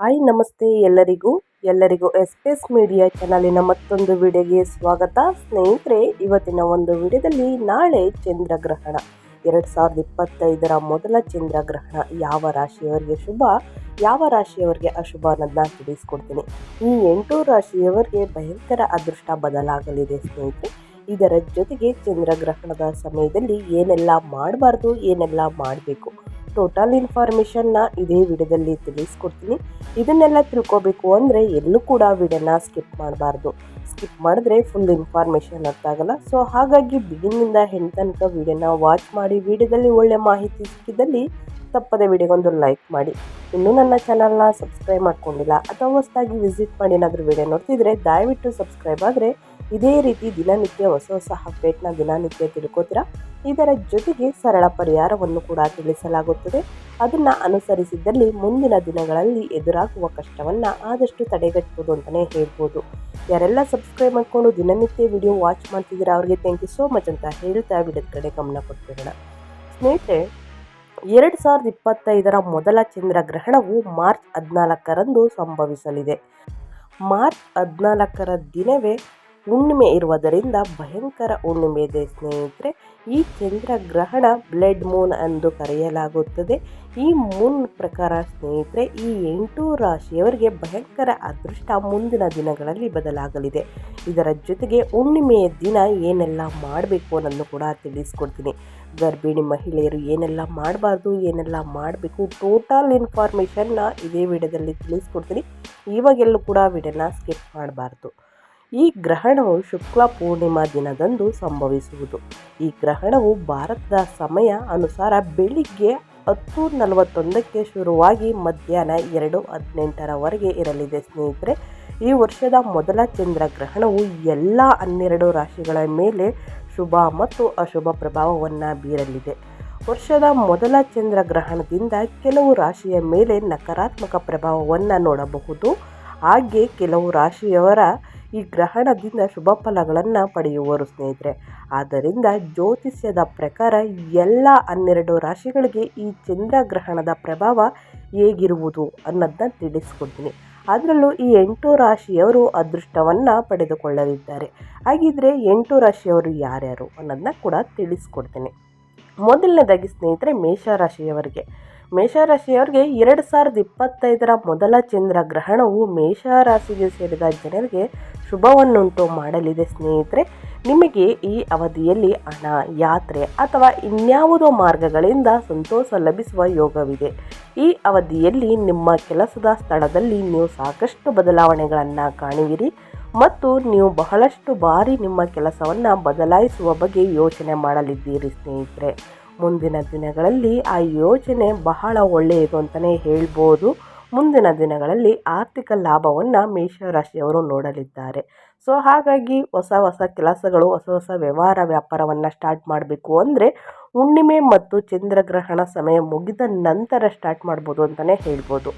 Hi, ನಮಸ್ತೆ ಎಲ್ಲರಿಗೂ. ಎಲ್ಲರಿಗೂ ಎಸ್ ಎಸ್ ಮೀಡಿಯಾ ಚಾನಲಿನ ಮತ್ತೊಂದು ವಿಡಿಯೋಗೆ ಸ್ವಾಗತ. ಸ್ನೇಹಿತರೆ, ಇವತ್ತಿನ ಒಂದು ವಿಡಿಯೋದಲ್ಲಿ ನಾಳೆ ಚಂದ್ರಗ್ರಹಣ. ಎರಡು ಸಾವಿರದ ಇಪ್ಪತ್ತೈದರ ಮೊದಲ ಚಂದ್ರಗ್ರಹಣ. ಯಾವ ರಾಶಿಯವರಿಗೆ ಶುಭ, ಯಾವ ರಾಶಿಯವರಿಗೆ ಅಶುಭ ಅನ್ನೋದನ್ನ ತಿಳಿಸ್ಕೊಡ್ತೀನಿ. ಈ ಎಂಟು ರಾಶಿಯವರಿಗೆ ಭಯಂಕರ ಅದೃಷ್ಟ ಬದಲಾಗಲಿದೆ ಸ್ನೇಹಿತರೆ. ಇದರ ಜೊತೆಗೆ ಚಂದ್ರಗ್ರಹಣದ ಸಮಯದಲ್ಲಿ ಏನೆಲ್ಲ ಮಾಡಬಾರ್ದು, ಏನೆಲ್ಲ ಮಾಡಬೇಕು? ಟೋಟಲ್ ಇನ್ಫಾರ್ಮೇಷನ್ನ ಇದೇ ವಿಡಿಯೋದಲ್ಲಿ ತಿಳಿಸ್ಕೊಡ್ತೀನಿ. ಇದನ್ನೆಲ್ಲ ತಿಳ್ಕೊಬೇಕು ಅಂದರೆ ಎಲ್ಲೂ ಕೂಡ ವಿಡಿಯೋನ ಸ್ಕಿಪ್ ಮಾಡಬಾರ್ದು. ಸ್ಕಿಪ್ ಮಾಡಿದ್ರೆ ಫುಲ್ ಇನ್ಫಾರ್ಮೇಷನ್ ಅರ್ಥ ಆಗಲ್ಲ. ಸೊ ಹಾಗಾಗಿ ಬಿಗಿನಿಂದ ಹೆಣ್ಣು ತನಕ ವಿಡಿಯೋನ ವಾಚ್ ಮಾಡಿ, ವಿಡಿಯೋದಲ್ಲಿ ಒಳ್ಳೆ ಮಾಹಿತಿ ಸಿಕ್ಕಿದಲ್ಲಿ ತಪ್ಪದೆ ವಿಡಿಯೋಗೊಂದು ಲೈಕ್ ಮಾಡಿ. ಇನ್ನೂ ನನ್ನ ಚಾನಲ್ನ ಸಬ್ಸ್ಕ್ರೈಬ್ ಮಾಡ್ಕೊಂಡಿಲ್ಲ ಅಥವಾ ಹೊಸದಾಗಿ ವಿಸಿಟ್ ಮಾಡಿ ಏನಾದರೂ ವಿಡಿಯೋ ನೋಡ್ತಿದ್ರೆ ದಯವಿಟ್ಟು ಸಬ್ಸ್ಕ್ರೈಬ್ ಆದರೆ ಇದೇ ರೀತಿ ದಿನನಿತ್ಯ ಹೊಸ ಹೊಸ ಅಪ್ಡೇಟ್ನ ದಿನನಿತ್ಯ ತಿಳ್ಕೋತೀರಾ? ಇದರ ಜೊತೆಗೆ ಸರಳ ಪರಿಹಾರವನ್ನು ಕೂಡ ತಿಳಿಸಲಾಗುತ್ತದೆ. ಅದನ್ನು ಅನುಸರಿಸಿದ್ದಲ್ಲಿ ಮುಂದಿನ ದಿನಗಳಲ್ಲಿ ಎದುರಾಗುವ ಕಷ್ಟವನ್ನು ಆದಷ್ಟು ತಡೆಗಟ್ಟಬಹುದು ಅಂತಲೇ ಹೇಳ್ಬೋದು. ಯಾರೆಲ್ಲ ಸಬ್ಸ್ಕ್ರೈಬ್ ಮಾಡಿಕೊಂಡು ದಿನನಿತ್ಯ ವಿಡಿಯೋ ವಾಚ್ ಮಾಡ್ತಿದ್ದೀರಾ ಅವರಿಗೆ ಥ್ಯಾಂಕ್ ಯು ಸೋ ಮಚ್ ಅಂತ ಹೇಳ್ತಾ ವಿಡಿಯೋದ ಕಡೆ ಗಮನ ಕೊಡ್ತಿರೋಣ ಸ್ನೇಹಿತರೆ, ಎರಡು ಸಾವಿರದ ಇಪ್ಪತ್ತೈದರ ಮೊದಲ ಚಂದ್ರಗ್ರಹಣವು ಮಾರ್ಚ್ ಹದಿನಾಲ್ಕರಂದು ಸಂಭವಿಸಲಿದೆ. ಮಾರ್ಚ್ ಹದಿನಾಲ್ಕರ ದಿನವೇ ಹುಣ್ಣಿಮೆ ಇರುವುದರಿಂದ ಭಯಂಕರ ಹುಣ್ಣಿಮೆ ಇದೆ ಸ್ನೇಹಿತರೆ. ಈ ಚಂದ್ರಗ್ರಹಣ ಬ್ಲಡ್ ಮೂನ್ ಎಂದು ಕರೆಯಲಾಗುತ್ತದೆ. ಈ ಮೂನ್ ಪ್ರಕಾರ ಸ್ನೇಹಿತರೆ, ಈ ಎಂಟು ರಾಶಿಯವರಿಗೆ ಭಯಂಕರ ಅದೃಷ್ಟ ಮುಂದಿನ ದಿನಗಳಲ್ಲಿ ಬದಲಾಗಲಿದೆ. ಇದರ ಜೊತೆಗೆ ಹುಣ್ಣಿಮೆಯ ದಿನ ಏನೆಲ್ಲ ಮಾಡಬೇಕು ಅನ್ನೋದು ಕೂಡ ತಿಳಿಸ್ಕೊಡ್ತೀನಿ. ಗರ್ಭಿಣಿ ಮಹಿಳೆಯರು ಏನೆಲ್ಲ ಮಾಡಬಾರ್ದು, ಏನೆಲ್ಲ ಮಾಡಬೇಕು ಟೋಟಲ್ ಇನ್ಫಾರ್ಮೇಷನ್ನ ಇದೇ ವಿಡಿಯೋದಲ್ಲಿ ತಿಳಿಸ್ಕೊಡ್ತೀನಿ. ಇವಾಗೆಲ್ಲೂ ಕೂಡ ವಿಡಿಯೋನ ಸ್ಕಿಪ್ ಮಾಡಬಾರ್ದು. ಈ ಗ್ರಹಣವು ಶುಕ್ಲ ಪೂರ್ಣಿಮಾ ದಿನದಂದು ಸಂಭವಿಸುವುದು. ಈ ಗ್ರಹಣವು ಭಾರತದ ಸಮಯ ಅನುಸಾರ ಬೆಳಿಗ್ಗೆ ಹತ್ತು ನಲವತ್ತೊಂದಕ್ಕೆ ಶುರುವಾಗಿ ಮಧ್ಯಾಹ್ನ ಎರಡು ಹದಿನೆಂಟರವರೆಗೆ ಇರಲಿದೆ. ಸ್ನೇಹಿತರೆ, ಈ ವರ್ಷದ ಮೊದಲ ಚಂದ್ರಗ್ರಹಣವು ಎಲ್ಲ ಹನ್ನೆರಡು ರಾಶಿಗಳ ಮೇಲೆ ಶುಭ ಮತ್ತು ಅಶುಭ ಪ್ರಭಾವವನ್ನು ಬೀರಲಿದೆ. ವರ್ಷದ ಮೊದಲ ಚಂದ್ರಗ್ರಹಣದಿಂದ ಕೆಲವು ರಾಶಿಯ ಮೇಲೆ ನಕಾರಾತ್ಮಕ ಪ್ರಭಾವವನ್ನು ನೋಡಬಹುದು. ಹಾಗೆ ಕೆಲವು ರಾಶಿಯವರ ಈ ಗ್ರಹಣದಿಂದ ಶುಭ ಫಲಗಳನ್ನು ಪಡೆಯುವರು ಸ್ನೇಹಿತರೆ. ಆದ್ದರಿಂದ ಜ್ಯೋತಿಷ್ಯದ ಪ್ರಕಾರ ಎಲ್ಲ ಹನ್ನೆರಡು ರಾಶಿಗಳಿಗೆ ಈ ಚಂದ್ರಗ್ರಹಣದ ಪ್ರಭಾವ ಹೇಗಿರುವುದು ಅನ್ನೋದನ್ನ ತಿಳಿಸ್ಕೊಡ್ತೀನಿ. ಅದರಲ್ಲೂ ಈ ಎಂಟು ರಾಶಿಯವರು ಅದೃಷ್ಟವನ್ನು ಪಡೆದುಕೊಳ್ಳಲಿದ್ದಾರೆ. ಹಾಗಿದ್ರೆ ಎಂಟು ರಾಶಿಯವರು ಯಾರ್ಯಾರು ಅನ್ನೋದನ್ನ ಕೂಡ ತಿಳಿಸ್ಕೊಡ್ತೀನಿ. ಮೊದಲನೇದಾಗಿ ಸ್ನೇಹಿತರೆ ಮೇಷರಾಶಿಯವರಿಗೆ ಮೇಷರಾಶಿಯವರಿಗೆ ಎರಡು ಸಾವಿರದ ಇಪ್ಪತ್ತೈದರ ಮೊದಲ ಚಂದ್ರ ಗ್ರಹಣವು ಮೇಷರಾಶಿಗೆ ಸೇರಿದ ಜನರಿಗೆ ಶುಭವನ್ನುಂಟು ಮಾಡಲಿದೆ ಸ್ನೇಹಿತರೆ. ನಿಮಗೆ ಈ ಅವಧಿಯಲ್ಲಿ ಹಣ, ಯಾತ್ರೆ ಅಥವಾ ಇನ್ಯಾವುದೋ ಮಾರ್ಗಗಳಿಂದ ಸಂತೋಷ ಲಭಿಸುವ ಯೋಗವಿದೆ. ಈ ಅವಧಿಯಲ್ಲಿ ನಿಮ್ಮ ಕೆಲಸದ ಸ್ಥಳದಲ್ಲಿ ನೀವು ಸಾಕಷ್ಟು ಬದಲಾವಣೆಗಳನ್ನು ಕಾಣುವಿರಿ ಮತ್ತು ನೀವು ಬಹಳಷ್ಟು ಬಾರಿ ನಿಮ್ಮ ಕೆಲಸವನ್ನು ಬದಲಾಯಿಸುವ ಬಗ್ಗೆ ಯೋಚನೆ ಮಾಡಲಿದ್ದೀರಿ ಸ್ನೇಹಿತರೆ. ಮುಂದಿನ ದಿನಗಳಲ್ಲಿ ಆ ಯೋಜನೆ ಬಹಳ ಒಳ್ಳೆಯದು ಅಂತಲೇ ಹೇಳ್ಬೋದು. ಮುಂದಿನ ದಿನಗಳಲ್ಲಿ ಆರ್ಥಿಕ ಲಾಭವನ್ನು ಮೇಷರಾಶಿಯವರು ನೋಡಲಿದ್ದಾರೆ. ಸೊ ಹಾಗಾಗಿ ಹೊಸ ಹೊಸ ಕೆಲಸಗಳು, ಹೊಸ ಹೊಸ ವ್ಯವಹಾರ ವ್ಯಾಪಾರವನ್ನು ಸ್ಟಾರ್ಟ್ ಮಾಡಬೇಕು ಅಂದರೆ ಹುಣ್ಣಿಮೆ ಮತ್ತು ಚಂದ್ರಗ್ರಹಣ ಸಮಯ ಮುಗಿದ ನಂತರ ಸ್ಟಾರ್ಟ್ ಮಾಡ್ಬೋದು ಅಂತಲೇ ಹೇಳ್ಬೋದು.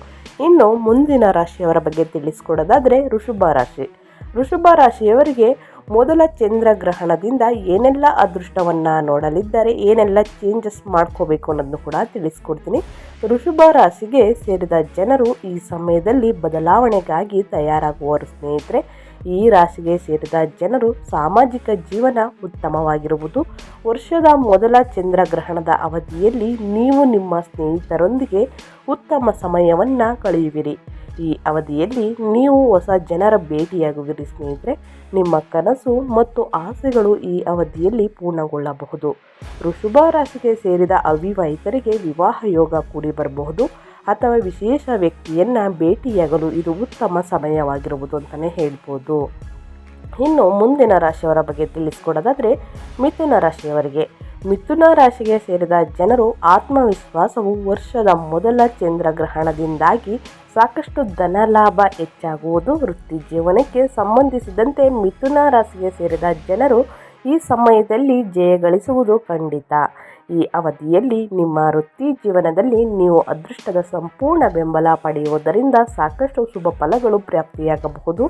ಇನ್ನು ಮುಂದಿನ ರಾಶಿಯವರ ಬಗ್ಗೆ ತಿಳಿಸ್ಕೊಡೋದಾದರೆ ಋಷಭ ರಾಶಿ. ಋಷಭ ರಾಶಿಯವರಿಗೆ ಮೊದಲ ಚಂದ್ರಗ್ರಹಣದಿಂದ ಏನೆಲ್ಲ ಅದೃಷ್ಟವನ್ನು ನೋಡಲಿದ್ದಾರೆ, ಏನೆಲ್ಲ ಚೇಂಜಸ್ ಮಾಡ್ಕೋಬೇಕು ಅನ್ನೋದನ್ನು ಕೂಡ ತಿಳಿಸ್ಕೊಡ್ತೀನಿ. ಋಷಭ ರಾಶಿಗೆ ಸೇರಿದ ಜನರು ಈ ಸಮಯದಲ್ಲಿ ಬದಲಾವಣೆಗಾಗಿ ತಯಾರಾಗುವರು ಸ್ನೇಹಿತರೆ ಈ ರಾಶಿಗೆ ಸೇರಿದ ಜನರು ಸಾಮಾಜಿಕ ಜೀವನ ಉತ್ತಮವಾಗಿರುವುದು ವರ್ಷದ ಮೊದಲ ಚಂದ್ರಗ್ರಹಣದ ಅವಧಿಯಲ್ಲಿ ನೀವು ನಿಮ್ಮ ಸ್ನೇಹಿತರೊಂದಿಗೆ ಉತ್ತಮ ಸಮಯವನ್ನು ಕಳೆಯುವಿರಿ. ಈ ಅವಧಿಯಲ್ಲಿ ನೀವು ಹೊಸ ಜನರ ಭೇಟಿಯಾಗುವಿರಿ ಸ್ನೇಹಿತರೆ. ನಿಮ್ಮ ಕನಸು ಮತ್ತು ಆಸೆಗಳು ಈ ಅವಧಿಯಲ್ಲಿ ಪೂರ್ಣಗೊಳ್ಳಬಹುದು. ವೃಷಭ ರಾಶಿಗೆ ಸೇರಿದ ಅವಿವಾಹಿತರಿಗೆ ವಿವಾಹ ಯೋಗ ಕೂಡಿ ಬರಬಹುದು. ಅಥವಾ ವಿಶೇಷ ವ್ಯಕ್ತಿಯನ್ನು ಭೇಟಿಯಾಗಲು ಇದು ಉತ್ತಮ ಸಮಯವಾಗಿರುವುದು ಅಂತಲೇ ಹೇಳ್ಬೋದು. ಇನ್ನು ಮುಂದಿನ ರಾಶಿಯವರ ಬಗ್ಗೆ ತಿಳಿಸ್ಕೊಡೋದಾದರೆ ಮಿಥುನ ರಾಶಿಯವರಿಗೆ. ಮಿಥುನ ರಾಶಿಗೆ ಸೇರಿದ ಜನರು ಆತ್ಮವಿಶ್ವಾಸವು ವರ್ಷದ ಮೊದಲ ಚಂದ್ರಗ್ರಹಣದಿಂದಾಗಿ ಸಾಕಷ್ಟು ಧನಲಾಭ ಹೆಚ್ಚಾಗುವುದು ವೃತ್ತಿ ಜೀವನಕ್ಕೆ ಸಂಬಂಧಿಸಿದಂತೆ ಮಿಥುನ ರಾಶಿಗೆ ಸೇರಿದ ಜನರು ಈ ಸಮಯದಲ್ಲಿ ಜಯ ಗಳಿಸುವುದು ಖಂಡಿತ. ಈ ಅವಧಿಯಲ್ಲಿ ನಿಮ್ಮ ವೃತ್ತಿ ಜೀವನದಲ್ಲಿ ನೀವು ಅದೃಷ್ಟದ ಸಂಪೂರ್ಣ ಬೆಂಬಲ ಪಡೆಯುವುದರಿಂದ ಸಾಕಷ್ಟು ಶುಭ ಫಲಗಳು ಪ್ರಾಪ್ತಿಯಾಗಬಹುದು.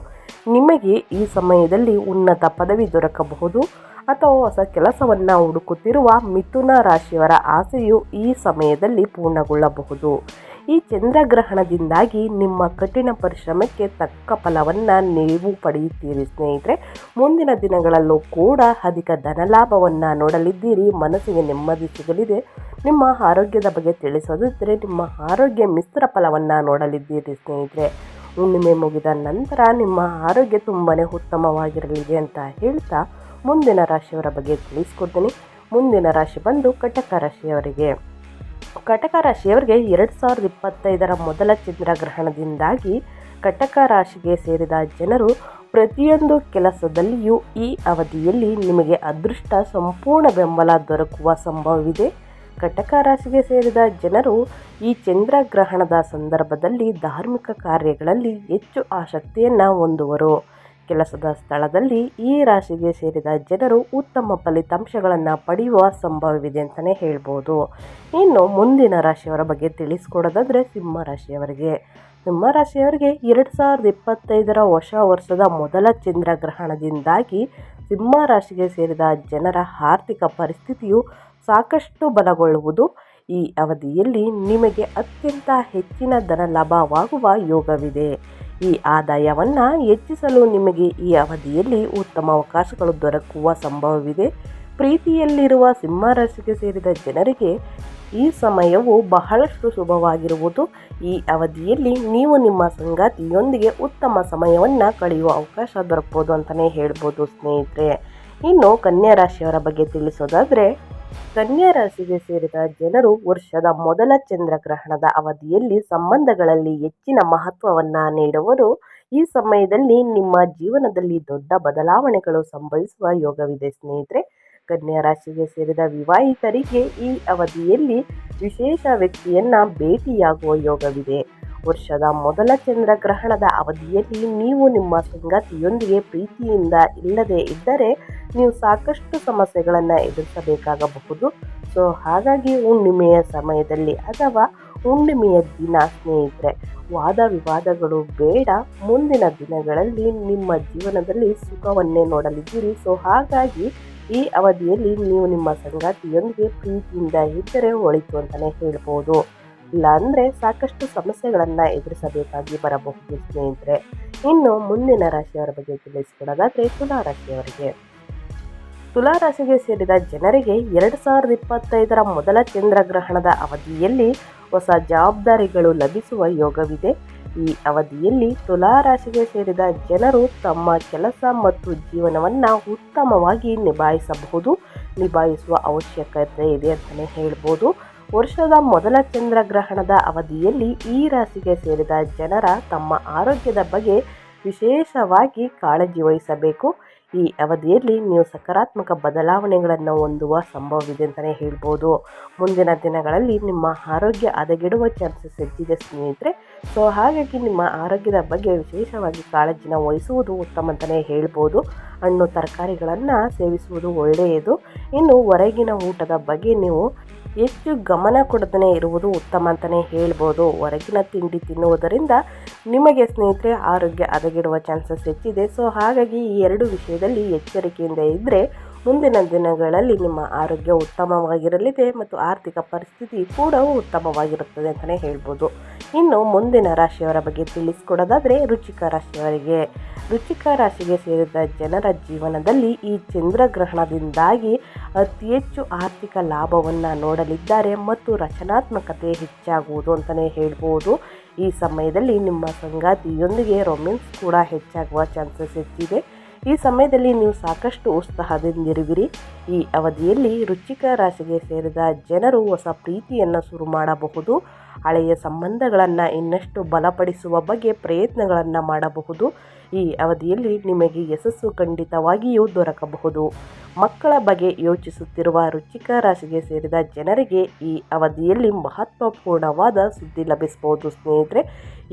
ನಿಮಗೆ ಈ ಸಮಯದಲ್ಲಿ ಉನ್ನತ ಪದವಿ ದೊರಕಬಹುದು. ಅಥವಾ ಹೊಸ ಕೆಲಸವನ್ನು ಹುಡುಕುತ್ತಿರುವ ಮಿಥುನ ರಾಶಿಯವರ ಆಸೆಯು ಈ ಸಮಯದಲ್ಲಿ ಪೂರ್ಣಗೊಳ್ಳಬಹುದು. ಈ ಚಂದ್ರಗ್ರಹಣದಿಂದಾಗಿ ನಿಮ್ಮ ಕಠಿಣ ಪರಿಶ್ರಮಕ್ಕೆ ತಕ್ಕ ಫಲವನ್ನು ನೀವು ಪಡೆಯುತ್ತೀರಿ ಸ್ನೇಹಿತರೆ. ಮುಂದಿನ ದಿನಗಳಲ್ಲೂ ಕೂಡ ಅಧಿಕ ಧನಲಾಭವನ್ನು ನೋಡಲಿದ್ದೀರಿ. ಮನಸ್ಸಿಗೆ ನೆಮ್ಮದಿ ಸಿಗಲಿದೆ. ನಿಮ್ಮ ಆರೋಗ್ಯದ ಬಗ್ಗೆ ತಿಳಿಸೋದಿದ್ದರೆ ನಿಮ್ಮ ಆರೋಗ್ಯ ಮಿಶ್ರ ಫಲವನ್ನು ನೋಡಲಿದ್ದೀರಿ ಸ್ನೇಹಿತರೆ. ಹುಣ್ಣಿಮೆ ಮುಗಿದ ನಂತರ ನಿಮ್ಮ ಆರೋಗ್ಯ ತುಂಬಾ ಉತ್ತಮವಾಗಿರಲಿದೆ ಅಂತ ಹೇಳ್ತಾ ಮುಂದಿನ ರಾಶಿಯವರ ಬಗ್ಗೆ ತಿಳಿಸ್ಕೊಡ್ತೀನಿ. ಮುಂದಿನ ರಾಶಿ ಬಂದು ಕಟಕ ರಾಶಿಯವರಿಗೆ. ಕಟಕ ರಾಶಿಯವರಿಗೆ ಎರಡು ಸಾವಿರದ ಇಪ್ಪತ್ತೈದರ ಮೊದಲ ಚಂದ್ರಗ್ರಹಣದಿಂದಾಗಿ ಕಟಕ ರಾಶಿಗೆ ಸೇರಿದ ಜನರು ಪ್ರತಿಯೊಂದು ಕೆಲಸದಲ್ಲಿಯೂ ಈ ಅವಧಿಯಲ್ಲಿ ನಿಮಗೆ ಅದೃಷ್ಟ, ಸಂಪೂರ್ಣ ಬೆಂಬಲ ದೊರಕುವ ಸಂಭವವಿದೆ. ಕಟಕ ರಾಶಿಗೆ ಸೇರಿದ ಜನರು ಈ ಚಂದ್ರಗ್ರಹಣದ ಸಂದರ್ಭದಲ್ಲಿ ಧಾರ್ಮಿಕ ಕಾರ್ಯಗಳಲ್ಲಿ ಹೆಚ್ಚು ಆಸಕ್ತಿಯನ್ನು ಹೊಂದುವರು. ಕೆಲಸದ ಸ್ಥಳದಲ್ಲಿ ಈ ರಾಶಿಗೆ ಸೇರಿದ ಜನರು ಉತ್ತಮ ಫಲಿತಾಂಶಗಳನ್ನು ಪಡೆಯುವ ಸಂಭವವಿದೆ ಅಂತಲೇ ಹೇಳ್ಬೋದು. ಇನ್ನು ಮುಂದಿನ ರಾಶಿಯವರ ಬಗ್ಗೆ ತಿಳಿಸ್ಕೊಡೋದಾದರೆ ಸಿಂಹ ರಾಶಿಯವರಿಗೆ. ಸಿಂಹ ರಾಶಿಯವರಿಗೆ ಎರಡು ಸಾವಿರದ ಇಪ್ಪತ್ತೈದರ ಹೊಸ ವರ್ಷದ ಮೊದಲ ಚಂದ್ರಗ್ರಹಣದಿಂದಾಗಿ ಸಿಂಹ ರಾಶಿಗೆ ಸೇರಿದ ಜನರ ಆರ್ಥಿಕ ಪರಿಸ್ಥಿತಿಯು ಸಾಕಷ್ಟು ಬಲಗೊಳ್ಳುವುದು ಈ ಅವಧಿಯಲ್ಲಿ ನಿಮಗೆ ಅತ್ಯಂತ ಹೆಚ್ಚಿನ ಧನ ಲಾಭವಾಗುವ ಯೋಗವಿದೆ. ಈ ಆದಾಯವನ್ನು ಹೆಚ್ಚಿಸಲು ನಿಮಗೆ ಈ ಅವಧಿಯಲ್ಲಿ ಉತ್ತಮ ಅವಕಾಶಗಳು ದೊರಕುವ ಸಂಭವವಿದೆ. ಪ್ರೀತಿಯಲ್ಲಿರುವ ಸಿಂಹರಾಶಿಗೆ ಸೇರಿದ ಜನರಿಗೆ ಈ ಸಮಯವು ಬಹಳಷ್ಟು ಶುಭವಾಗಿರುವುದು. ಈ ಅವಧಿಯಲ್ಲಿ ನೀವು ನಿಮ್ಮ ಸಂಗಾತಿಯೊಂದಿಗೆ ಉತ್ತಮ ಸಮಯವನ್ನು ಕಳೆಯುವ ಅವಕಾಶ ದೊರಕಬಹುದು ಅಂತಲೇ ಹೇಳ್ಬೋದು ಸ್ನೇಹಿತರೆ. ಇನ್ನು ಕನ್ಯಾ ರಾಶಿಯವರ ಬಗ್ಗೆ ತಿಳಿಸೋದಾದರೆ ಕನ್ಯಾ ರಾಶಿಗೆ ಸೇರಿದ ಜನರು ವರ್ಷದ ಮೊದಲ ಚಂದ್ರಗ್ರಹಣದ ಅವಧಿಯಲ್ಲಿ ಸಂಬಂಧಗಳಲ್ಲಿ ಹೆಚ್ಚಿನ ಮಹತ್ವವನ್ನು ನೀಡುವರು. ಈ ಸಮಯದಲ್ಲಿ ನಿಮ್ಮ ಜೀವನದಲ್ಲಿ ದೊಡ್ಡ ಬದಲಾವಣೆಗಳು ಸಂಭವಿಸುವ ಯೋಗವಿದೆ ಸ್ನೇಹಿತರೆ. ಕನ್ಯಾ ರಾಶಿಗೆ ಸೇರಿದ ವಿವಾಹಿತರಿಗೆ ಈ ಅವಧಿಯಲ್ಲಿ ವಿಶೇಷ ವ್ಯಕ್ತಿಯನ್ನ ಭೇಟಿಯಾಗುವ ಯೋಗವಿದೆ. ವರ್ಷದ ಮೊದಲ ಚಂದ್ರಗ್ರಹಣದ ಅವಧಿಯಲ್ಲಿ ನೀವು ನಿಮ್ಮ ಸಂಗಾತಿಯೊಂದಿಗೆ ಪ್ರೀತಿಯಿಂದ ಇಲ್ಲದೇ ಇದ್ದರೆ ನೀವು ಸಾಕಷ್ಟು ಸಮಸ್ಯೆಗಳನ್ನು ಎದುರಿಸಬೇಕಾಗಬಹುದು. ಸೊ ಹಾಗಾಗಿ ಹುಣ್ಣಿಮೆಯ ಸಮಯದಲ್ಲಿ ಅಥವಾ ಹುಣ್ಣಿಮೆಯ ದಿನ ಸ್ನೇಹಿತರೆ, ವಾದ ವಿವಾದಗಳು ಬೇಡ. ಮುಂದಿನ ದಿನಗಳಲ್ಲಿ ನಿಮ್ಮ ಜೀವನದಲ್ಲಿ ಸುಖವನ್ನೇ ನೋಡಲಿದ್ದೀರಿ. ಸೊ ಹಾಗಾಗಿ ಈ ಅವಧಿಯಲ್ಲಿ ನೀವು ನಿಮ್ಮ ಸಂಗಾತಿಯೊಂದಿಗೆ ಪ್ರೀತಿಯಿಂದ ಇದ್ದರೆ ಒಳಿತು ಅಂತಲೇ ಹೇಳ್ಬೋದು. ಇಲ್ಲ ಅಂದರೆ ಸಾಕಷ್ಟು ಸಮಸ್ಯೆಗಳನ್ನು ಎದುರಿಸಬೇಕಾಗಿ ಬರಬಹುದು ಸ್ನೇಹಿತರೆ. ಇನ್ನು ಮುಂದಿನ ರಾಶಿಯವರ ಬಗ್ಗೆ ತಿಳಿಸಿಕೊಡೋದಾದರೆ ತುಲಾ ರಾಶಿಯವರಿಗೆ ತುಲಾ ರಾಶಿಗೆ ಸೇರಿದ ಜನರಿಗೆ ಎರಡು ಸಾವಿರದ ಇಪ್ಪತ್ತೈದರ ಮೊದಲ ಚಂದ್ರಗ್ರಹಣದ ಅವಧಿಯಲ್ಲಿ ಹೊಸ ಜವಾಬ್ದಾರಿಗಳು ಲಭಿಸುವ ಯೋಗವಿದೆ. ಈ ಅವಧಿಯಲ್ಲಿ ತುಲಾ ರಾಶಿಗೆ ಸೇರಿದ ಜನರು ತಮ್ಮ ಕೆಲಸ ಮತ್ತು ಜೀವನವನ್ನು ಉತ್ತಮವಾಗಿ ನಿಭಾಯಿಸಬಹುದು. ನಿಭಾಯಿಸುವ ಅವಶ್ಯಕತೆ ಇದೆ ಅಂತಲೇ ಹೇಳ್ಬೋದು. ವರ್ಷದ ಮೊದಲ ಚಂದ್ರಗ್ರಹಣದ ಅವಧಿಯಲ್ಲಿ ಈ ರಾಶಿಗೆ ಸೇರಿದ ಜನರ ತಮ್ಮ ಆರೋಗ್ಯದ ಬಗ್ಗೆ ವಿಶೇಷವಾಗಿ ಕಾಳಜಿ ವಹಿಸಬೇಕು. ಈ ಅವಧಿಯಲ್ಲಿ ನೀವು ಸಕಾರಾತ್ಮಕ ಬದಲಾವಣೆಗಳನ್ನು ಹೊಂದುವ ಸಂಭವವಿದೆ ಅಂತಲೇ ಹೇಳ್ಬೋದು. ಮುಂದಿನ ದಿನಗಳಲ್ಲಿ ನಿಮ್ಮ ಆರೋಗ್ಯ ಹದಗೆಡುವ ಚಾನ್ಸಸ್ ಹೆಚ್ಚಿದೆ ಸ್ನೇಹಿತರೆ. ಸೊ ಹಾಗಾಗಿ ನಿಮ್ಮ ಆರೋಗ್ಯದ ಬಗ್ಗೆ ವಿಶೇಷವಾಗಿ ಕಾಳಜಿನ ವಹಿಸುವುದು ಉತ್ತಮ ಅಂತಲೇ ಹೇಳ್ಬೋದು. ಹಣ್ಣು ತರಕಾರಿಗಳನ್ನು ಸೇವಿಸುವುದು ಒಳ್ಳೆಯದು. ಇನ್ನು ಹೊರಗಿನ ಊಟದ ಬಗ್ಗೆ ನೀವು ಹೆಚ್ಚು ಗಮನ ಕೊಡದೇ ಇರುವುದು ಉತ್ತಮ ಅಂತಲೇ ಹೇಳ್ಬೋದು. ಹೊರಗಿನ ತಿಂಡಿ ತಿನ್ನುವುದರಿಂದ ನಿಮಗೆ ಸ್ನೇಹಿತರೆ ಆರೋಗ್ಯ ಹದಗೆಡುವ ಚಾನ್ಸಸ್ ಹೆಚ್ಚಿದೆ. ಸೊ, ಹಾಗಾಗಿ ಈ ಎರಡು ವಿಷಯದಲ್ಲಿ ಎಚ್ಚರಿಕೆಯಿಂದ ಇದ್ದರೆ ಮುಂದಿನ ದಿನಗಳಲ್ಲಿ ನಿಮ್ಮ ಆರೋಗ್ಯ ಉತ್ತಮವಾಗಿರಲಿದೆ ಮತ್ತು ಆರ್ಥಿಕ ಪರಿಸ್ಥಿತಿ ಕೂಡ ಉತ್ತಮವಾಗಿರುತ್ತದೆ ಅಂತಲೇ ಹೇಳ್ಬೋದು. ಇನ್ನು ಮುಂದಿನ ರಾಶಿಯವರ ಬಗ್ಗೆ ತಿಳಿಸ್ಕೊಡೋದಾದರೆ ರುಚಿಕ ರಾಶಿಯವರಿಗೆ. ರುಚಿಕ ರಾಶಿಗೆ ಸೇರಿದ ಜನರ ಜೀವನದಲ್ಲಿ ಈ ಚಂದ್ರಗ್ರಹಣದಿಂದಾಗಿ ಅತಿ ಹೆಚ್ಚು ಆರ್ಥಿಕ ಲಾಭವನ್ನು ನೋಡಲಿದ್ದಾರೆ ಮತ್ತು ರಚನಾತ್ಮಕತೆ ಹೆಚ್ಚಾಗುವುದು ಅಂತಲೇ ಹೇಳ್ಬೋದು. ಈ ಸಮಯದಲ್ಲಿ ನಿಮ್ಮ ಸಂಗಾತಿಯೊಂದಿಗೆ ರೊಮ್ಯಾನ್ಸ್ ಕೂಡ ಹೆಚ್ಚಾಗುವ ಚಾನ್ಸಸ್ ಹೆಚ್ಚಿದೆ. ಈ ಸಮಯದಲ್ಲಿ ನೀವು ಸಾಕಷ್ಟು ಉತ್ಸಾಹದಿಂದಿರುವಿರಿ. ಈ ಅವಧಿಯಲ್ಲಿ ರುಚಿಕ ರಾಶಿಗೆ ಸೇರಿದ ಜನರು ಹೊಸ ಪ್ರೀತಿಯನ್ನು ಶುರು ಮಾಡಬಹುದು. ಹಳೆಯ ಸಂಬಂಧಗಳನ್ನು ಇನ್ನಷ್ಟು ಬಲಪಡಿಸುವ ಬಗ್ಗೆ ಪ್ರಯತ್ನಗಳನ್ನು ಮಾಡಬಹುದು. ಈ ಅವಧಿಯಲ್ಲಿ ನಿಮಗೆ ಯಶಸ್ಸು ಖಂಡಿತವಾಗಿಯೂ ದೊರಕಬಹುದು. ಮಕ್ಕಳ ಬಗ್ಗೆ ಯೋಚಿಸುತ್ತಿರುವ ರುಚಿಕ ರಾಶಿಗೆ ಸೇರಿದ ಜನರಿಗೆ ಈ ಅವಧಿಯಲ್ಲಿ ಮಹತ್ವಪೂರ್ಣವಾದ ಸುದ್ದಿ ಲಭಿಸಬಹುದು. ಸ್ನೇಹಿತರೆ,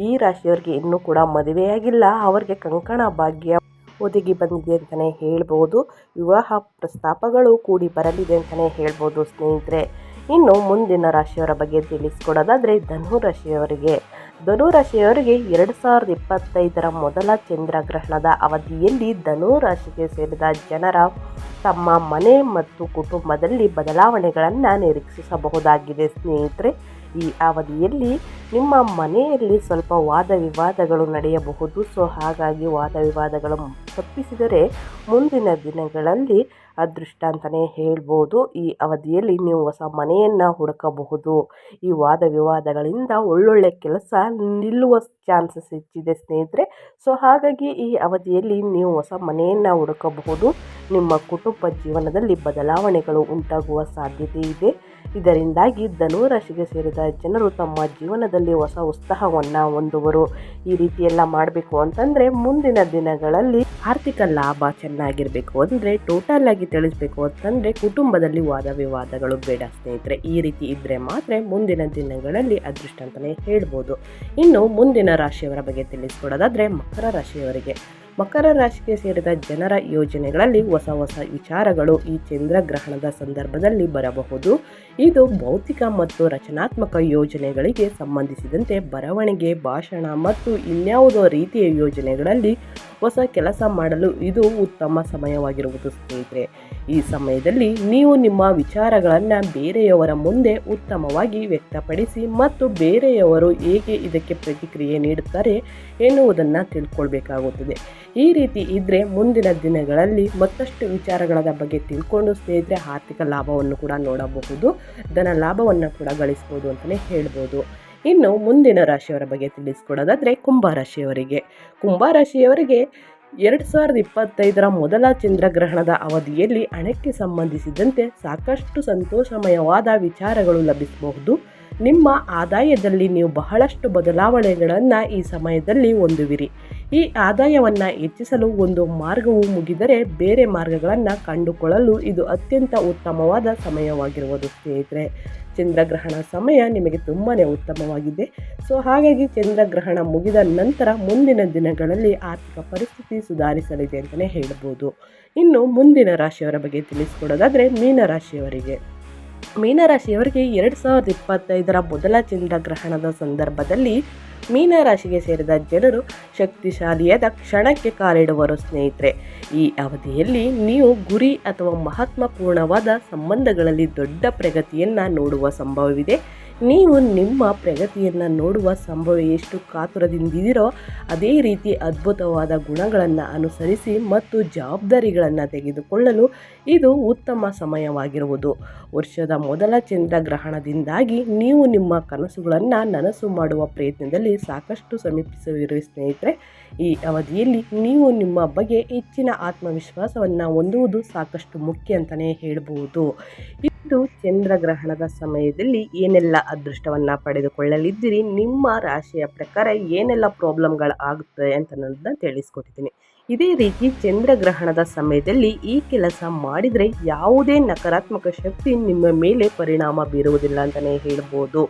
ಈ ರಾಶಿಯವರಿಗೆ ಇನ್ನೂ ಕೂಡ ಮದುವೆಯಾಗಿಲ್ಲ. ಅವರಿಗೆ ಕಂಕಣ ಭಾಗ್ಯ ಒದಗಿ ಬಂದಿದೆ ಅಂತಲೇ ಹೇಳ್ಬೋದು. ವಿವಾಹ ಪ್ರಸ್ತಾಪಗಳು ಕೂಡಿ ಬರಲಿದೆ ಅಂತಲೇ ಹೇಳ್ಬೋದು ಸ್ನೇಹಿತರೆ. ಇನ್ನು ಮುಂದಿನ ರಾಶಿಯವರ ಬಗ್ಗೆ ತಿಳಿಸ್ಕೊಡೋದಾದರೆ ಧನು ರಾಶಿಯವರಿಗೆ. ಧನುರಾಶಿಯವರಿಗೆ ಎರಡು ಸಾವಿರದ ಇಪ್ಪತ್ತೈದರ ಮೊದಲ ಚಂದ್ರಗ್ರಹಣದ ಅವಧಿಯಲ್ಲಿ ಧನುರಾಶಿಗೆ ಸೇರಿದ ಜನರ ತಮ್ಮ ಮನೆ ಮತ್ತು ಕುಟುಂಬದಲ್ಲಿ ಬದಲಾವಣೆಗಳನ್ನು ನಿರೀಕ್ಷಿಸಬಹುದಾಗಿದೆ ಸ್ನೇಹಿತರೆ. ಈ ಅವಧಿಯಲ್ಲಿ ನಿಮ್ಮ ಮನೆಯಲ್ಲಿ ಸ್ವಲ್ಪ ವಾದ ವಿವಾದಗಳು ನಡೆಯಬಹುದು. ಸೊ, ಹಾಗಾಗಿ ವಾದ ವಿವಾದಗಳು ತಪ್ಪಿಸಿದರೆ ಮುಂದಿನ ದಿನಗಳಲ್ಲಿ ಅದೃಷ್ಟ ಅಂತಲೇ ಹೇಳ್ಬೋದು. ಈ ಅವಧಿಯಲ್ಲಿ ನೀವು ಹೊಸ ಮನೆಯನ್ನು ಹುಡುಕಬಹುದು. ಈ ವಾದ ವಿವಾದಗಳಿಂದ ಒಳ್ಳೊಳ್ಳೆ ಕೆಲಸ ನಿಲ್ಲುವ ಚಾನ್ಸಸ್ ಹೆಚ್ಚಿದೆ ಸ್ನೇಹಿತರೆ. ಸೊ, ಹಾಗಾಗಿ ಈ ಅವಧಿಯಲ್ಲಿ ನೀವು ಹೊಸ ಮನೆಯನ್ನು ಹುಡುಕಬಹುದು. ನಿಮ್ಮ ಕುಟುಂಬ ಜೀವನದಲ್ಲಿ ಬದಲಾವಣೆಗಳು ಉಂಟಾಗುವ ಸಾಧ್ಯತೆ ಇದೆ. ಇದರಿಂದಾಗಿ ಧನುರಾಶಿಗೆ ಸೇರಿದ ಜನರು ತಮ್ಮ ಜೀವನದಲ್ಲಿ ಹೊಸ ಉತ್ಸಾಹವನ್ನು ಹೊಂದುವರು. ಈ ರೀತಿಯೆಲ್ಲ ಮಾಡಬೇಕು ಅಂತಂದರೆ ಮುಂದಿನ ದಿನಗಳಲ್ಲಿ ಆರ್ಥಿಕ ಲಾಭ ಚೆನ್ನಾಗಿರಬೇಕು ಅಂದರೆ ಟೋಟಲ್ ಆಗಿ ತಿಳಿಸ್ಬೇಕು ಅಂತಂದರೆ ಕುಟುಂಬದಲ್ಲಿ ವಾದ ವಿವಾದಗಳು ಬೇಡ ಸ್ನೇಹಿತರೆ. ಈ ರೀತಿ ಇದ್ದರೆ ಮಾತ್ರ ಮುಂದಿನ ದಿನಗಳಲ್ಲಿ ಅದೃಷ್ಟ ಅಂತಲೇ ಹೇಳ್ಬೋದು. ಇನ್ನು ಮುಂದಿನ ರಾಶಿಯವರ ಬಗ್ಗೆ ತಿಳಿಸ್ಕೊಡೋದಾದರೆ ಮಕರ ರಾಶಿಯವರಿಗೆ. ಮಕರ ರಾಶಿಗೆ ಸೇರಿದ ಜನರ ಯೋಜನೆಗಳಲ್ಲಿ ಹೊಸ ಹೊಸ ವಿಚಾರಗಳು ಈ ಚಂದ್ರಗ್ರಹಣದ ಸಂದರ್ಭದಲ್ಲಿ ಬರಬಹುದು. ಇದು ಭೌತಿಕ ಮತ್ತು ರಚನಾತ್ಮಕ ಯೋಜನೆಗಳಿಗೆ ಸಂಬಂಧಿಸಿದಂತೆ ಬರವಣಿಗೆ, ಭಾಷಣ ಮತ್ತು ಇನ್ಯಾವುದೋ ರೀತಿಯ ಯೋಜನೆಗಳಲ್ಲಿ ಹೊಸ ಕೆಲಸ ಮಾಡಲು ಇದು ಉತ್ತಮ ಸಮಯವಾಗಿರುವುದು ಸ್ನೇಹಿತರೆ. ಈ ಸಮಯದಲ್ಲಿ ನೀವು ನಿಮ್ಮ ವಿಚಾರಗಳನ್ನು ಬೇರೆಯವರ ಮುಂದೆ ಉತ್ತಮವಾಗಿ ವ್ಯಕ್ತಪಡಿಸಿ ಮತ್ತು ಬೇರೆಯವರು ಹೇಗೆ ಇದಕ್ಕೆ ಪ್ರತಿಕ್ರಿಯೆ ನೀಡುತ್ತಾರೆ ಎನ್ನುವುದನ್ನು ತಿಳ್ಕೊಳ್ಬೇಕಾಗುತ್ತದೆ. ಈ ರೀತಿ ಇದ್ದರೆ ಮುಂದಿನ ದಿನಗಳಲ್ಲಿ ಮತ್ತಷ್ಟು ವಿಚಾರಗಳ ಬಗ್ಗೆ ತಿಳ್ಕೊಂಡು ಸ್ನೇಹಿತರೆ ಆರ್ಥಿಕ ಲಾಭವನ್ನು ಕೂಡ ನೋಡಬಹುದು, ಧನ ಲಾಭವನ್ನು ಕೂಡ ಗಳಿಸ್ಬೋದು ಅಂತಲೇ ಹೇಳ್ಬೋದು. ಇನ್ನು ಮುಂದಿನ ರಾಶಿಯವರ ಬಗ್ಗೆ ತಿಳಿಸ್ಕೊಡೋದಾದರೆ ಕುಂಭರಾಶಿಯವರಿಗೆ ಕುಂಭರಾಶಿಯವರಿಗೆ ಎರಡು ಸಾವಿರದ ಇಪ್ಪತ್ತೈದರ ಮೊದಲ ಚಂದ್ರಗ್ರಹಣದ ಅವಧಿಯಲ್ಲಿ ಹಣಕ್ಕೆ ಸಂಬಂಧಿಸಿದಂತೆ ಸಾಕಷ್ಟು ಸಂತೋಷಮಯವಾದ ವಿಚಾರಗಳು ಲಭಿಸಬಹುದು. ನಿಮ್ಮ ಆದಾಯದಲ್ಲಿ ನೀವು ಬಹಳಷ್ಟು ಬದಲಾವಣೆಗಳನ್ನು ಈ ಸಮಯದಲ್ಲಿ ಹೊಂದುವಿರಿ. ಈ ಆದಾಯವನ್ನು ಹೆಚ್ಚಿಸಲು ಒಂದು ಮಾರ್ಗವು ಮುಗಿದರೆ ಬೇರೆ ಮಾರ್ಗಗಳನ್ನು ಕಂಡುಕೊಳ್ಳಲು ಇದು ಅತ್ಯಂತ ಉತ್ತಮವಾದ ಸಮಯವಾಗಿರುವುದು ಸ್ನೇಹಿತರೆ. ಚಂದ್ರಗ್ರಹಣ ಸಮಯ ನಿಮಗೆ ತುಂಬಾ ಉತ್ತಮವಾಗಿದೆ. ಸೊ ಹಾಗಾಗಿ ಚಂದ್ರಗ್ರಹಣ ಮುಗಿದ ನಂತರ ಮುಂದಿನ ದಿನಗಳಲ್ಲಿ ಆರ್ಥಿಕ ಪರಿಸ್ಥಿತಿ ಸುಧಾರಿಸಲಿದೆ ಅಂತಲೇ ಹೇಳ್ಬೋದು. ಇನ್ನು ಮುಂದಿನ ರಾಶಿಯವರ ಬಗ್ಗೆ ತಿಳಿಸ್ಕೊಡೋದಾದರೆ ಮೀನರಾಶಿಯವರಿಗೆ. ಮೀನರಾಶಿಯವರಿಗೆ ಎರಡು ಸಾವಿರದ ಇಪ್ಪತ್ತೈದರ ಮೊದಲ ಚಂದ್ರಗ್ರಹಣದ ಸಂದರ್ಭದಲ್ಲಿ ಮೀನರಾಶಿಗೆ ಸೇರಿದ ಜನರು ಶಕ್ತಿಶಾಲಿಯಾದ ಕ್ಷಣಕ್ಕೆ ಕಾಲಿಡುವರು ಸ್ನೇಹಿತರೆ. ಈ ಅವಧಿಯಲ್ಲಿ ನೀವು ಗುರಿ ಅಥವಾ ಮಹತ್ವಪೂರ್ಣವಾದ ಸಂಬಂಧಗಳಲ್ಲಿ ದೊಡ್ಡ ಪ್ರಗತಿಯನ್ನು ನೋಡುವ ಸಂಭವವಿದೆ. ನೀವು ನಿಮ್ಮ ಪ್ರಗತಿಯನ್ನು ನೋಡುವ ಸಂಭವ ಎಷ್ಟು ಕಾತುರದಿಂದಿದ್ದೀರೋ ಅದೇ ರೀತಿ ಅದ್ಭುತವಾದ ಗುಣಗಳನ್ನು ಅನುಸರಿಸಿ ಮತ್ತು ಜವಾಬ್ದಾರಿಗಳನ್ನು ತೆಗೆದುಕೊಳ್ಳಲು ಇದು ಉತ್ತಮ ಸಮಯವಾಗಿರುವುದು. ವರ್ಷದ ಮೊದಲ ಚಂದ್ರಗ್ರಹಣದಿಂದಾಗಿ ನೀವು ನಿಮ್ಮ ಕನಸುಗಳನ್ನು ನನಸು ಮಾಡುವ ಪ್ರಯತ್ನದಲ್ಲಿ ಸಾಕಷ್ಟು ಸಮೀಪಿಸುವಿರಿ ಸ್ನೇಹಿತರೆ. ಈ ಅವಧಿಯಲ್ಲಿ ನೀವು ನಿಮ್ಮ ಬಗ್ಗೆ ಹೆಚ್ಚಿನ ಆತ್ಮವಿಶ್ವಾಸವನ್ನು ಹೊಂದುವುದು ಸಾಕಷ್ಟು ಮುಖ್ಯ ಅಂತಲೇ ಹೇಳ್ಬೋದು ಇದು ಚಂದ್ರಗ್ರಹಣದ ಸಮಯದಲ್ಲಿ ಏನೆಲ್ಲ ಅದೃಷ್ಟವನ್ನು ಪಡೆದುಕೊಳ್ಳಲಿದ್ದೀರಿ? ನಿಮ್ಮ ರಾಶಿಯ ಪ್ರಕಾರ ಏನೆಲ್ಲ ಪ್ರಾಬ್ಲಮ್ಗಳು ಆಗುತ್ತೆ ಅಂತ ನಾನು ತಿಳಿಸ್ಕೊಟ್ಟಿದ್ದೀನಿ. ಇದೇ ರೀತಿ ಚಂದ್ರಗ್ರಹಣದ ಸಮಯದಲ್ಲಿ ಈ ಕೆಲಸ ಮಾಡಿದರೆ ಯಾವುದೇ ನಕಾರಾತ್ಮಕ ಶಕ್ತಿ ನಿಮ್ಮ ಮೇಲೆ ಪರಿಣಾಮ ಬೀರುವುದಿಲ್ಲ ಅಂತಲೇ ಹೇಳ್ಬೋದು.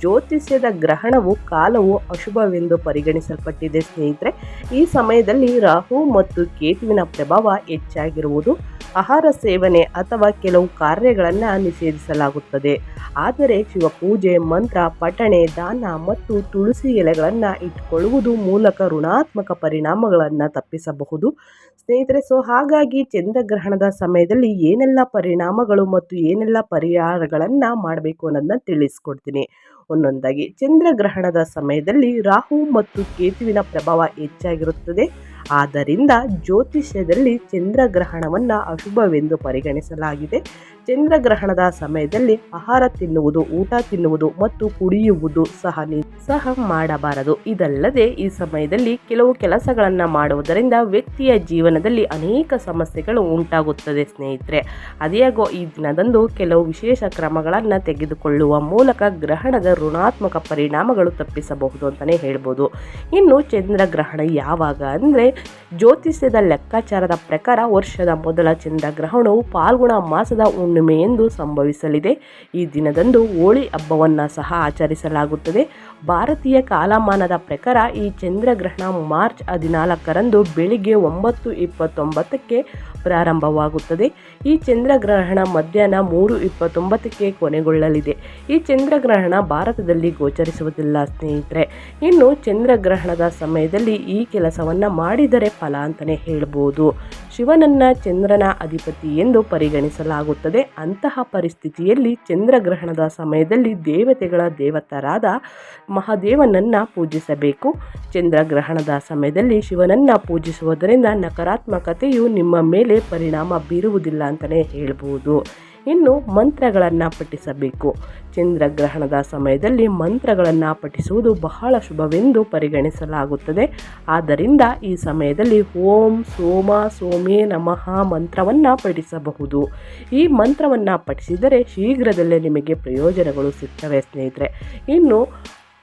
ಜ್ಯೋತಿಷ್ಯದ ಗ್ರಹಣವು ಕಾಲವು ಅಶುಭವೆಂದು ಪರಿಗಣಿಸಲ್ಪಟ್ಟಿದೆ ಸ್ನೇಹಿತರೆ. ಈ ಸಮಯದಲ್ಲಿ ರಾಹು ಮತ್ತು ಕೇತುವಿನ ಪ್ರಭಾವ ಹೆಚ್ಚಾಗಿರುವುದು ಆಹಾರ ಸೇವನೆ ಅಥವಾ ಕೆಲವು ಕಾರ್ಯಗಳನ್ನು ನಿಷೇಧಿಸಲಾಗುತ್ತದೆ. ಆದರೆ ಶಿವಪೂಜೆ, ಮಂತ್ರ, ಪಠಣೆ, ದಾನ ಮತ್ತು ತುಳಸಿ ಎಲೆಗಳನ್ನು ಇಟ್ಕೊಳ್ಳುವುದು ಮೂಲಕ ಋಣಾತ್ಮಕ ಪರಿಣಾಮಗಳನ್ನು ತಪ್ಪಿಸಬಹುದು. ಸ್ನೇಹಿತರೆ, ಸೊ ಹಾಗಾಗಿ ಚಂದ್ರಗ್ರಹಣದ ಸಮಯದಲ್ಲಿ ಏನೆಲ್ಲ ಪರಿಣಾಮಗಳು ಮತ್ತು ಏನೆಲ್ಲ ಪರಿಹಾರಗಳನ್ನು ಮಾಡಬೇಕು ಅನ್ನೋದನ್ನ ತಿಳಿಸ್ಕೊಡ್ತೀನಿ. ಒಂದೊಂದಾಗಿ. ಚಂದ್ರಗ್ರಹಣದ ಸಮಯದಲ್ಲಿ ರಾಹು ಮತ್ತು ಕೇತುವಿನ ಪ್ರಭಾವ ಹೆಚ್ಚಾಗಿರುತ್ತದೆ. ಆದ್ದರಿಂದ ಜ್ಯೋತಿಷ್ಯದಲ್ಲಿ ಚಂದ್ರಗ್ರಹಣವನ್ನು ಅಶುಭವೆಂದು ಪರಿಗಣಿಸಲಾಗಿದೆ. ಚಂದ್ರಗ್ರಹಣದ ಸಮಯದಲ್ಲಿ ಆಹಾರ ತಿನ್ನುವುದು, ಊಟ ತಿನ್ನುವುದು ಮತ್ತು ಕುಡಿಯುವುದು ಸಹ ಸಹ ಮಾಡಬಾರದು. ಇದಲ್ಲದೆ ಈ ಸಮಯದಲ್ಲಿ ಕೆಲವು ಕೆಲಸಗಳನ್ನು ಮಾಡುವುದರಿಂದ ವ್ಯಕ್ತಿಯ ಜೀವನದಲ್ಲಿ ಅನೇಕ ಸಮಸ್ಯೆಗಳು ಉಂಟಾಗುತ್ತದೆ ಸ್ನೇಹಿತರೆ. ಅದೇಗೋ ಈ ದಿನದಂದು ಕೆಲವು ವಿಶೇಷ ಕ್ರಮಗಳನ್ನು ತೆಗೆದುಕೊಳ್ಳುವ ಮೂಲಕ ಗ್ರಹಣದ ಋಣಾತ್ಮಕ ಪರಿಣಾಮಗಳು ತಪ್ಪಿಸಬಹುದು ಅಂತಲೇ ಹೇಳ್ಬೋದು. ಇನ್ನು ಚಂದ್ರಗ್ರಹಣ ಯಾವಾಗ ಅಂದರೆ ಜ್ಯೋತಿಷ್ಯದ ಲೆಕ್ಕಾಚಾರದ ಪ್ರಕಾರ ವರ್ಷದ ಮೊದಲ ಚಂದ್ರಗ್ರಹಣವು ಪಾಲ್ಗುಣ ಮಾಸದ ಹುಣ್ಣಿಮೆ ಹುಣ್ಣಿಮೆಯೆಂದು ಸಂಭವಿಸಲಿದೆ. ಈ ದಿನದಂದು ಹೋಳಿ ಹಬ್ಬವನ್ನು ಸಹ ಆಚರಿಸಲಾಗುತ್ತದೆ. ಭಾರತೀಯ ಕಾಲಮಾನದ ಪ್ರಕಾರ ಈ ಚಂದ್ರಗ್ರಹಣ ಮಾರ್ಚ್ ಹದಿನಾಲ್ಕರಂದು ಬೆಳಿಗ್ಗೆ ಒಂಬತ್ತು ಇಪ್ಪತ್ತೊಂಬತ್ತಕ್ಕೆ ಪ್ರಾರಂಭವಾಗುತ್ತದೆ. ಈ ಚಂದ್ರಗ್ರಹಣ ಮಧ್ಯಾಹ್ನ ಮೂರು ಇಪ್ಪತ್ತೊಂಬತ್ತಕ್ಕೆ ಕೊನೆಗೊಳ್ಳಲಿದೆ. ಈ ಚಂದ್ರಗ್ರಹಣ ಭಾರತದಲ್ಲಿ ಗೋಚರಿಸುವುದಿಲ್ಲ ಸ್ನೇಹಿತರೆ. ಇನ್ನು ಚಂದ್ರಗ್ರಹಣದ ಸಮಯದಲ್ಲಿ ಈ ಕೆಲಸವನ್ನು ಮಾಡಿದರೆ ಫಲ ಅಂತಲೇ ಹೇಳ್ಬೋದು. ಶಿವನನ್ನ ಚಂದ್ರನ ಅಧಿಪತಿ ಎಂದು ಪರಿಗಣಿಸಲಾಗುತ್ತದೆ. ಅಂತಹ ಪರಿಸ್ಥಿತಿಯಲ್ಲಿ ಚಂದ್ರಗ್ರಹಣದ ಸಮಯದಲ್ಲಿ ದೇವತೆಗಳ ದೇವತರಾದ ಮಹಾದೇವನನ್ನ ಪೂಜಿಸಬೇಕು. ಚಂದ್ರಗ್ರಹಣದ ಸಮಯದಲ್ಲಿ ಶಿವನನ್ನ ಪೂಜಿಸುವುದರಿಂದ ನಕಾರಾತ್ಮಕತೆಯು ನಿಮ್ಮ ಮೇಲೆ ಪರಿಣಾಮ ಬೀರುವುದಿಲ್ಲ ಅಂತಲೇ ಹೇಳ್ಬೋದು. ಇನ್ನು ಮಂತ್ರಗಳನ್ನು ಪಠಿಸಬೇಕು. ಚಂದ್ರಗ್ರಹಣದ ಸಮಯದಲ್ಲಿ ಮಂತ್ರಗಳನ್ನು ಪಠಿಸುವುದು ಬಹಳ ಶುಭವೆಂದು ಪರಿಗಣಿಸಲಾಗುತ್ತದೆ. ಆದ್ದರಿಂದ ಈ ಸಮಯದಲ್ಲಿ ಓಂ ಸೋಮ ಸೋಮೇ ನಮಃ ಮಂತ್ರವನ್ನು ಪಠಿಸಬಹುದು. ಈ ಮಂತ್ರವನ್ನು ಪಠಿಸಿದರೆ ಶೀಘ್ರದಲ್ಲೇ ನಿಮಗೆ ಪ್ರಯೋಜನಗಳು ಸಿಗ್ತವೆ ಸ್ನೇಹಿತರೆ. ಇನ್ನು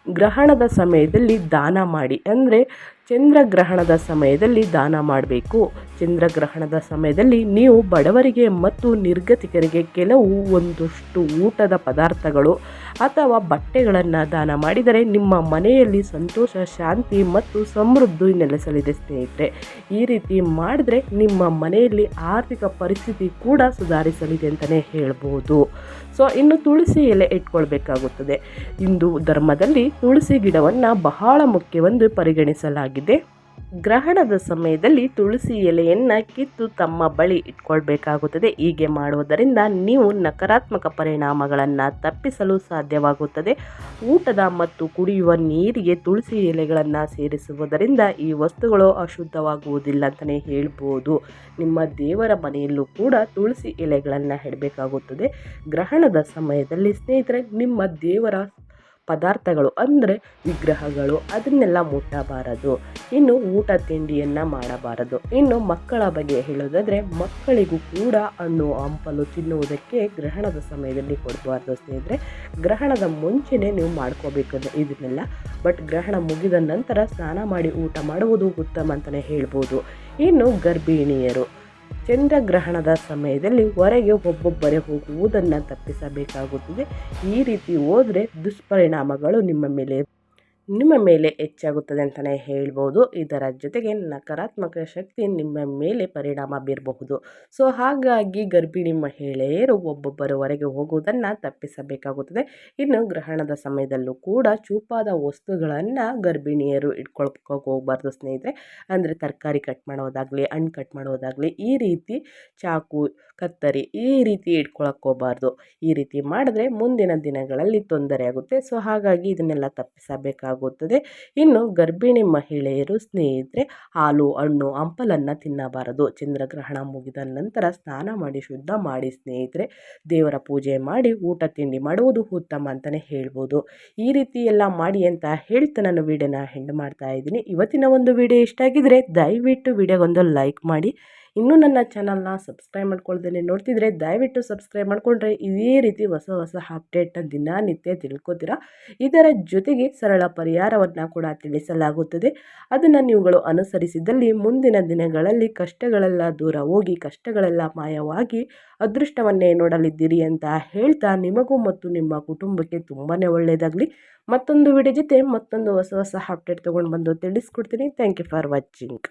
ಗ್ರಹಣದ ಸಮಯದಲ್ಲಿ ದಾನ ಮಾಡಿ. ಅಂದರೆ ಚಂದ್ರಗ್ರಹಣದ ಸಮಯದಲ್ಲಿ ದಾನ ಮಾಡಬೇಕು. ಚಂದ್ರಗ್ರಹಣದ ಸಮಯದಲ್ಲಿ ನೀವು ಬಡವರಿಗೆ ಮತ್ತು ನಿರ್ಗತಿಕರಿಗೆ ಕೆಲವು ಒಂದಷ್ಟು ಊಟದ ಪದಾರ್ಥಗಳು ಅಥವಾ ಬಟ್ಟೆಗಳನ್ನು ದಾನ ಮಾಡಿದರೆ ನಿಮ್ಮ ಮನೆಯಲ್ಲಿ ಸಂತೋಷ, ಶಾಂತಿ ಮತ್ತು ಸಮೃದ್ಧಿ ನೆಲೆಸಲಿದೆ ಸ್ನೇಹಿತರೆ. ಈ ರೀತಿ ಮಾಡಿದ್ರೆ ನಿಮ್ಮ ಮನೆಯಲ್ಲಿ ಆರ್ಥಿಕ ಪರಿಸ್ಥಿತಿ ಕೂಡ ಸುಧಾರಿಸಲಿದೆ ಅಂತಲೇ ಹೇಳ್ಬೋದು. ಸೊ, ಇನ್ನು ತುಳಸಿ ಎಲೆ ಇಟ್ಕೊಳ್ಬೇಕಾಗುತ್ತದೆ. ಹಿಂದೂ ಧರ್ಮದಲ್ಲಿ ತುಳಸಿ ಗಿಡವನ್ನು ಬಹಳ ಮುಖ್ಯವೆಂದು ಪರಿಗಣಿಸಲಾಗಿದೆ. ಗ್ರಹಣದ ಸಮಯದಲ್ಲಿ ತುಳಸಿ ಎಲೆಯನ್ನು ಕಿತ್ತು ತಮ್ಮ ಬಳಿ ಇಟ್ಕೊಳ್ಬೇಕಾಗುತ್ತದೆ. ಹೀಗೆ ಮಾಡುವುದರಿಂದ ನೀವು ನಕಾರಾತ್ಮಕ ಪರಿಣಾಮಗಳನ್ನು ತಪ್ಪಿಸಲು ಸಾಧ್ಯವಾಗುತ್ತದೆ. ಊಟದ ಮತ್ತು ಕುಡಿಯುವ ನೀರಿಗೆ ತುಳಸಿ ಎಲೆಗಳನ್ನು ಸೇರಿಸುವುದರಿಂದ ಈ ವಸ್ತುಗಳು ಅಶುದ್ಧವಾಗುವುದಿಲ್ಲ ಅಂತಲೇ ಹೇಳ್ಬೋದು. ನಿಮ್ಮ ದೇವರ ಮನೆಯಲ್ಲೂ ಕೂಡ ತುಳಸಿ ಎಲೆಗಳನ್ನು ಇಡಬೇಕಾಗುತ್ತದೆ. ಗ್ರಹಣದ ಸಮಯದಲ್ಲಿ ಸ್ನೇಹಿತರೆ, ನಿಮ್ಮ ದೇವರ ಪದಾರ್ಥಗಳು, ಅಂದರೆ ವಿಗ್ರಹಗಳು, ಅದನ್ನೆಲ್ಲ ಮುಟ್ಟಬಾರದು. ಇನ್ನು ಊಟ ತಿಂಡಿಯನ್ನು ಮಾಡಬಾರದು. ಇನ್ನು ಮಕ್ಕಳ ಬಗ್ಗೆ ಹೇಳೋದಾದರೆ, ಮಕ್ಕಳಿಗೂ ಕೂಡ ಹಣ್ಣು, ಹಂಪಲು ತಿನ್ನುವುದಕ್ಕೆ ಗ್ರಹಣದ ಸಮಯದಲ್ಲಿ ಕೊಡಬಾರ್ದು ಸ್ನೇಹಿತರೆ. ಗ್ರಹಣದ ಮುಂಚೆನೇ ನೀವು ಮಾಡ್ಕೋಬೇಕು ಇದನ್ನೆಲ್ಲ. ಬಟ್ ಗ್ರಹಣ ಮುಗಿದ ನಂತರ ಸ್ನಾನ ಮಾಡಿ ಊಟ ಮಾಡುವುದು ಉತ್ತಮ ಅಂತಲೇ ಹೇಳ್ಬೋದು. ಇನ್ನು ಗರ್ಭಿಣಿಯರು ಚಂದ್ರಗ್ರಹಣದ ಸಮಯದಲ್ಲಿ ಹೊರಗೆ ಒಬ್ಬೊಬ್ಬರೇ ಹೋಗುವುದನ್ನು ತಪ್ಪಿಸಬೇಕಾಗುತ್ತದೆ. ಈ ರೀತಿ ಹೋದರೆ ದುಷ್ಪರಿಣಾಮಗಳು ನಿಮ್ಮ ಮೇಲೆ ನಿಮ್ಮ ಮೇಲೆ ಹೆಚ್ಚಾಗುತ್ತದೆ ಅಂತಲೇ ಹೇಳ್ಬೋದು. ಇದರ ಜೊತೆಗೆ ನಕಾರಾತ್ಮಕ ಶಕ್ತಿ ನಿಮ್ಮ ಮೇಲೆ ಪರಿಣಾಮ ಬೀರಬಹುದು. ಸೊ ಹಾಗಾಗಿ ಗರ್ಭಿಣಿ ಮಹಿಳೆಯರು ಒಬ್ಬೊಬ್ಬರು ಹೊರಗೆ ಹೋಗುವುದನ್ನು ತಪ್ಪಿಸಬೇಕಾಗುತ್ತದೆ. ಇನ್ನು ಗ್ರಹಣದ ಸಮಯದಲ್ಲೂ ಕೂಡ ಚೂಪಾದ ವಸ್ತುಗಳನ್ನು ಗರ್ಭಿಣಿಯರು ಇಟ್ಕೊಳ್ಕೋಕೆ ಹೋಗ್ಬಾರ್ದು ಸ್ನೇಹಿತರೆ. ಅಂದರೆ ತರಕಾರಿ ಕಟ್ ಮಾಡೋದಾಗಲಿ ಹಣ್ಣು ಕಟ್ ಮಾಡೋದಾಗಲಿ ಈ ರೀತಿ ಚಾಕು ಕತ್ತರಿ ಈ ರೀತಿ ಇಟ್ಕೊಳಕ್ಕೆ ಹೋಗಬಾರ್ದು. ಈ ರೀತಿ ಮಾಡಿದ್ರೆ ಮುಂದಿನ ದಿನಗಳಲ್ಲಿ ತೊಂದರೆ ಆಗುತ್ತೆ. ಸೊ, ಹಾಗಾಗಿ ಇದನ್ನೆಲ್ಲ ತಪ್ಪಿಸಬೇಕಾಗುತ್ತದೆ. ಇನ್ನು ಗರ್ಭಿಣಿ ಮಹಿಳೆಯರು ಸ್ನೇಹಿತರೆ, ಹಾಲು, ಹಣ್ಣು, ಹಂಪಲನ್ನು ತಿನ್ನಬಾರದು. ಚಂದ್ರಗ್ರಹಣ ಮುಗಿದ ನಂತರ ಸ್ನಾನ ಮಾಡಿ, ಶುದ್ಧ ಮಾಡಿ ಸ್ನೇಹಿತರೆ, ದೇವರ ಪೂಜೆ ಮಾಡಿ, ಊಟ, ತಿಂಡಿ ಮಾಡುವುದು ಉತ್ತಮ ಅಂತಲೇ ಹೇಳ್ಬೋದು. ಈ ರೀತಿ ಎಲ್ಲ ಮಾಡಿ ಅಂತ ಹೇಳ್ತಾ ನಾನು ವಿಡಿಯೋನ ಹೆಂಡ್ ಮಾಡ್ತಾ ಇದ್ದೀನಿ. ಇವತ್ತಿನ ಒಂದು ವಿಡಿಯೋ ಇಷ್ಟ ಆಗಿದ್ರೆ ದಯವಿಟ್ಟು ವಿಡಿಯೋಗೊಂದು ಲೈಕ್ ಮಾಡಿ ಇನ್ನೂ ನನ್ನ ಚಾನಲ್ನ ಸಬ್ಸ್ಕ್ರೈಬ್ ಮಾಡ್ಕೊಳ್ದೇನೆ ನೋಡ್ತಿದ್ರೆ ದಯವಿಟ್ಟು ಸಬ್ಸ್ಕ್ರೈಬ್ ಮಾಡಿಕೊಂಡ್ರೆ ಇದೇ ರೀತಿ ಹೊಸ ಹೊಸ ಅಪ್ಡೇಟ್ನ ದಿನನಿತ್ಯ ತಿಳ್ಕೊತೀರಾ? ಇದರ ಜೊತೆಗೆ ಸರಳ ಪರಿಹಾರವನ್ನು ಕೂಡ ತಿಳಿಸಲಾಗುತ್ತದೆ. ಅದನ್ನು ನೀವುಗಳು ಅನುಸರಿಸಿದಲ್ಲಿ ಮುಂದಿನ ದಿನಗಳಲ್ಲಿ ಕಷ್ಟಗಳೆಲ್ಲ ದೂರ ಹೋಗಿ ಕಷ್ಟಗಳೆಲ್ಲ ಮಾಯವಾಗಿ ಅದೃಷ್ಟವನ್ನೇ ನೋಡಲಿದ್ದೀರಿ ಅಂತ ಹೇಳ್ತಾ ನಿಮಗೂ ಮತ್ತು ನಿಮ್ಮ ಕುಟುಂಬಕ್ಕೆ ತುಂಬಾ ಒಳ್ಳೆಯದಾಗಲಿ ಮತ್ತೊಂದು ವಿಡಿಯೋ ಜೊತೆ ಮತ್ತೊಂದು ಹೊಸ ಹೊಸ ಅಪ್ಡೇಟ್ ತೊಗೊಂಡು ಬಂದು ತಿಳಿಸ್ಕೊಡ್ತೀನಿ. Thank you for watching.